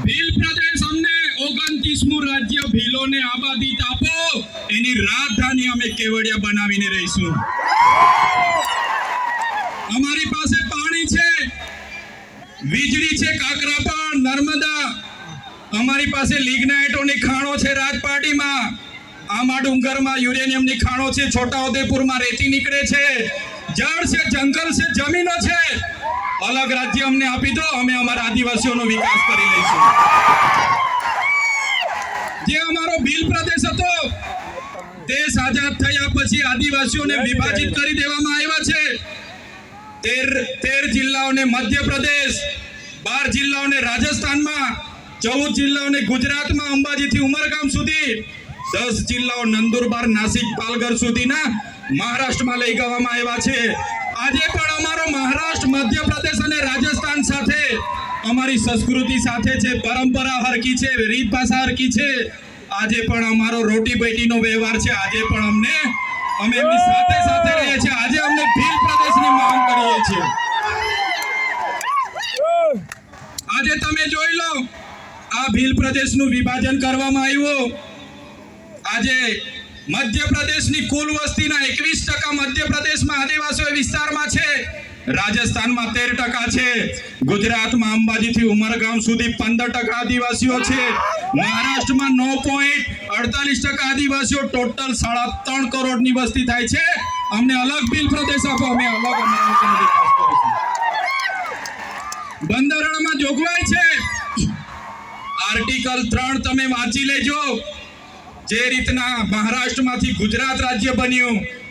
ભીલ પ્રદેશ અમને ઓગણત્રીસમું રાજ્ય ભીલોને આબાદી આપો. એની રાજધાની અમે કેવડિયા બનાવીને રહીશું. અમારી પાસે પાણી છે, વીજળી છે કાકરાપાણ નર્મદા. અમારી પાસે લિગ્નાઇટોની ખાણો છે રાજપાટીમાં. આમા ડુંગરમાં યુરેનિયમની ખાણો છે, છોટાઉદેપુરમાં રેતી નીકળે છે. જળ છે, જંગલ છે, જમીનો છે. અલગ રાજ્ય અમને આપી દો અમે અમારા આદિવાસીઓનો વિકાસ કરી લઈશું. જે અમારો ભીલ પ્રદેશ હતો દેશ આઝાદ થયા પછી આદિવાસીઓને વિભાજિત કરી દેવામાં આવ્યા છે. તેર તેર જિલ્લાઓને મધ્યપ્રદેશ બાર જિલ્લાઓને રાજસ્થાનમાં ચૌદ જિલ્લાઓને ગુજરાતમાં અંબાજીથી ઉમરગામ સુધી દસ જિલ્લાઓ નંદુરબાર નાસિક પાલઘર સુધીના મહારાષ્ટ્રમાં લઈ ગવામાં આવ્યા છે. આજે પણ અમારો મહારાષ્ટ્ર મધ્યપ્રદેશ અને રાજસ્થાન સાથે અમારી સંસ્કૃતિ સાથે છે, પરંપરા હરકી છે, રીત ભાષા હરકી છે. આજે પણ અમારો રોટી બેટીનો વ્યવહાર છે, આજે પણ અમને, અમે એમની સાથે સાથે રહીએ છીએ. આજે અમને ભીલ પ્રદેશની માંગ કરીએ છીએ. આજે તમે જોઈ લો, આ ભીલ પ્રદેશનું વિભાજન કરવામાં આવ્યું. આજે મધ્યપ્રદેશની કુલ વસ્તીના એકવીસ ટકા મધ્યપ્રદેશમાં આદિવાસીઓ વિસ્તાર રાજસ્થાનમાં તેર ટકા છે. ગુજરાતમાં અંબાજીથી ઉમરગામ સુધી પંદર ટકા આદિવાસીઓ છે. મહારાષ્ટ્રમાં નવ પોઈન્ટ અડતાલીસ ટકા આદિવાસીઓ. ટોટલ સાડા ત્રણ કરોડની વસ્તી થાય છે. અમને અલગ બિલ પ્રદેશ આપો. અમે અલગ બંધારણમાં જોગવાઈ છે. આર્ટિકલ ત્રણ તમે વાંચી લેજો. જે રીતના મહારાષ્ટ્રમાંથી ગુજરાત રાજ્ય બન્યું.